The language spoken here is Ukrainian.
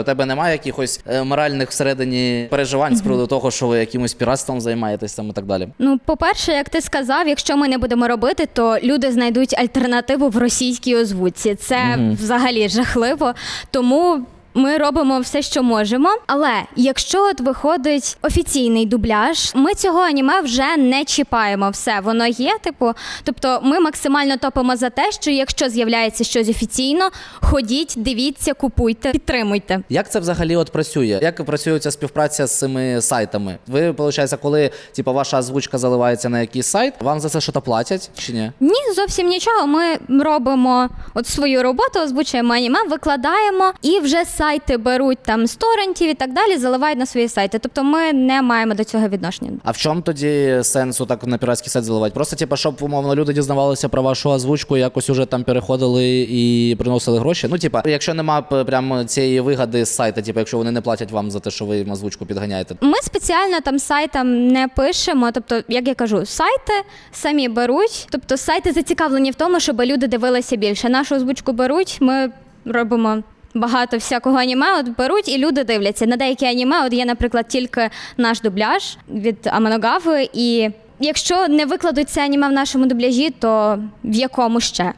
У тебе немає якихось е, моральних всередині переживань з приводу того, що ви якимось піратством займаєтесь там і так далі. Ну, по-перше, як ти сказав, якщо ми не будемо робити, то люди знайдуть альтернативу в російській озвучці. Це взагалі жахливо. Тому. Ми робимо все, що можемо. Але якщо от виходить офіційний дубляж, ми цього аніме вже не чіпаємо. Все воно є. Типу, тобто, ми максимально топимо за те, що якщо з'являється щось офіційно, ходіть, дивіться, купуйте, підтримуйте. Як це взагалі от працює? Як працює ця співпраця з цими сайтами? Ви, виходить, коли типу, ваша озвучка заливається на якийсь сайт, вам за це щось платять чи ні? Ні, зовсім нічого. Ми робимо от свою роботу, озвучуємо аніме, викладаємо, і вже сайти беруть там з торрентів і так далі, заливають на свої сайти. Тобто ми не маємо до цього відношення. А в чому тоді сенсу так на піратський сайт заливати? Просто типу, щоб умовно люди дізнавалися про вашу озвучку, якось уже там переходили і приносили гроші. Ну, типа, якщо нема прям цієї вигоди з сайта, типу, якщо вони не платять вам за те, що ви їм озвучку підганяєте. Ми спеціально там сайтам не пишемо. Тобто, як я кажу, сайти самі беруть. Тобто, сайти зацікавлені в тому, щоб люди дивилися більше. Нашу озвучку беруть. Ми робимо. Багато всякого аніме от беруть і люди дивляться. На деякі аніме, от є, наприклад, тільки наш дубляж від Аманогави. І якщо не викладуть це аніме в нашому дубляжі, то в якому ще?